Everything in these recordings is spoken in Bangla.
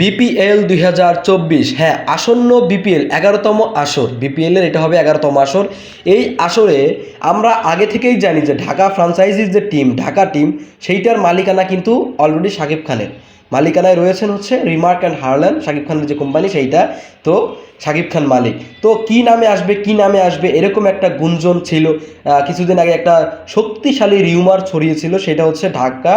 বিপিএল দুই হাজার চব্বিশ। হ্যাঁ আসন্ন বিপিএল এগারোতম আসর। বিপিএলের এটা হবে এগারোতম আসর। এই আসরে আমরা আগে থেকেই জানি যে ঢাকা ফ্রাঞ্চাইজির যে টিম ঢাকা টিম সেইটার মালিকানা কিন্তু অলরেডি শাকিব খানের। মালিকানায় রয়েছেন হচ্ছে রিমার্ক অ্যান্ড হারল্যান্ড শাকিব খানের যে কোম্পানি সেইটা, তো শাকিব খান মালিক। তো কি নামে আসবে, কি নামে আসবে, এরকম একটা গুঞ্জন ছিল। কিছুদিন আগে একটা শক্তিশালী রিউমার ছড়িয়েছিল, সেটা হচ্ছে ঢাকা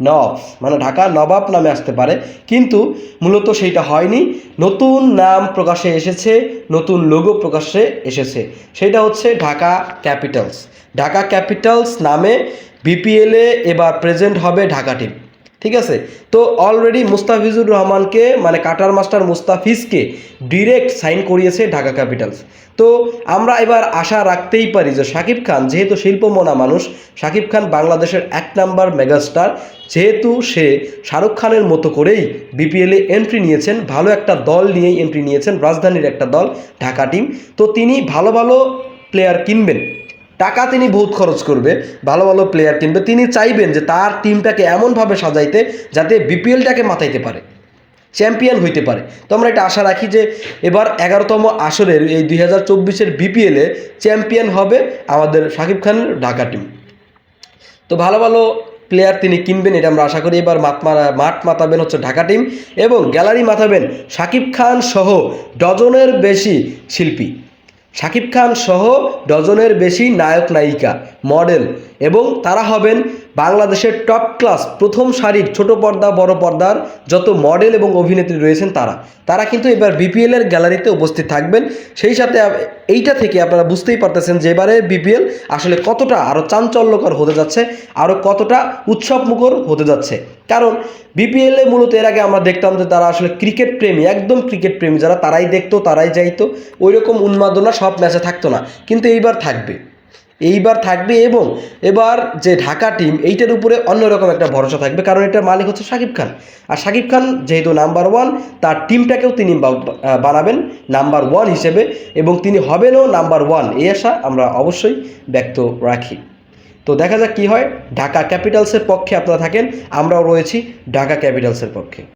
নব মানে ঢাকা নবাব নামে আসতে পারে। কিন্তু মূলত সেইটা হয়নি। নতুন নাম প্রকাশে এসেছে, নতুন লোগো প্রকাশে এসেছে। সেটা হচ্ছে ঢাকা ক্যাপিটালস ঢাকা ক্যাপিটালস নামে বিপিএলে এবার প্রেজেন্ট হবে ঢাকা টিম ঠিক আছে? তো অলরেডি মুস্তাফিজুর রহমানকে মানে কাটার মাস্টার মুস্তাফিজকে ডিরেক্ট সাইন করিয়েছে ঢাকা ক্যাপিটালস তো আমরা এবার আশা রাখতেই পারি যে শাকিব খান যেহেতু শিল্পমনা মানুষ, শাকিব খান বাংলাদেশের এক নাম্বার মেগাস্টার যেহেতু সে শাহরুখ খানের মতো করেই বিপিএলে এন্ট্রি নিয়েছেন, ভালো একটা দল নিয়েই এন্ট্রি নিয়েছেন, রাজধানীর একটা দল, ঢাকা টিম তো তিনি ভালো ভালো প্লেয়ার কিনবেন। টাকা তিনি বহুত খরচ করবে, ভালো ভালো প্লেয়ার কিনবে, তিনি চাইবেন যে তার টিমটাকে এমনভাবে সাজাইতে যাতে বিপিএলটাকে মাতাইতে পারে চ্যাম্পিয়ন হইতে পারে। তো আমরা এটা আশা রাখি যে এবার এগারোতম আসরের এই দুই হাজার চব্বিশের বিপিএলে চ্যাম্পিয়ন হবে আমাদের শাকিব খানের ঢাকা টিম তো ভালো ভালো প্লেয়ার তিনি কিনবেন, এটা আমরা আশা করি এবার মাতমারা মাঠ মাতাবেন হচ্ছে ঢাকা টিম এবং গ্যালারি মাতাবেন শাকিব খান সহ ডজনের বেশি শিল্পী। শাকিব খান সহ ডজনের বেশি নায়ক নায়িকা মডেল এবং তারা হবেন বাংলাদেশের টপ ক্লাস প্রথম সারির ছোট পর্দা, বড় পর্দার যত মডেল এবং অভিনেত্রী রয়েছেন তারা। তারা কিন্তু এবার বিপিএল এর গ্যালারিতে উপস্থিত থাকবেন। সেই সাথে এইটা থেকে আপনারা বুঝতেই পারতেছেন যে এবারে বিপিএল আসলে কতটা আরও চাঞ্চল্যকর হতে যাচ্ছে আরও কতটা উৎসবমুখর হতে যাচ্ছে। কারণ বিপিএল মূলত এর আগে আমরা দেখতাম যে তারা আসলে ক্রিকেট প্রেমী, একদম ক্রিকেট প্রেমী। যারা তারাই দেখতো, তারাই যাইতো ওই রকম উন্মাদনা সব ম্যাচে থাকতো না। কিন্তু এইবার থাকবে। এইবার থাকবে এবং এবার যে ঢাকা টিম এইটার উপরে অন্যরকম একটা ভরসা থাকবে। কারণ এটার মালিক হচ্ছে শাকিব খান। আর শাকিব খান যেহেতু নাম্বার ওয়ান তার টিমটাকেও তিনি বানাবেন নাম্বার ওয়ান হিসেবে এবং তিনি হবেনও নাম্বার ওয়ান এই আশা আমরা অবশ্যই ব্যক্ত রাখি। তো দেখা যাক কী হয়। ঢাকা ক্যাপিটালসের পক্ষে আপনারা থাকেন, আমরাও রয়েছি ঢাকা ক্যাপিটালসের পক্ষে।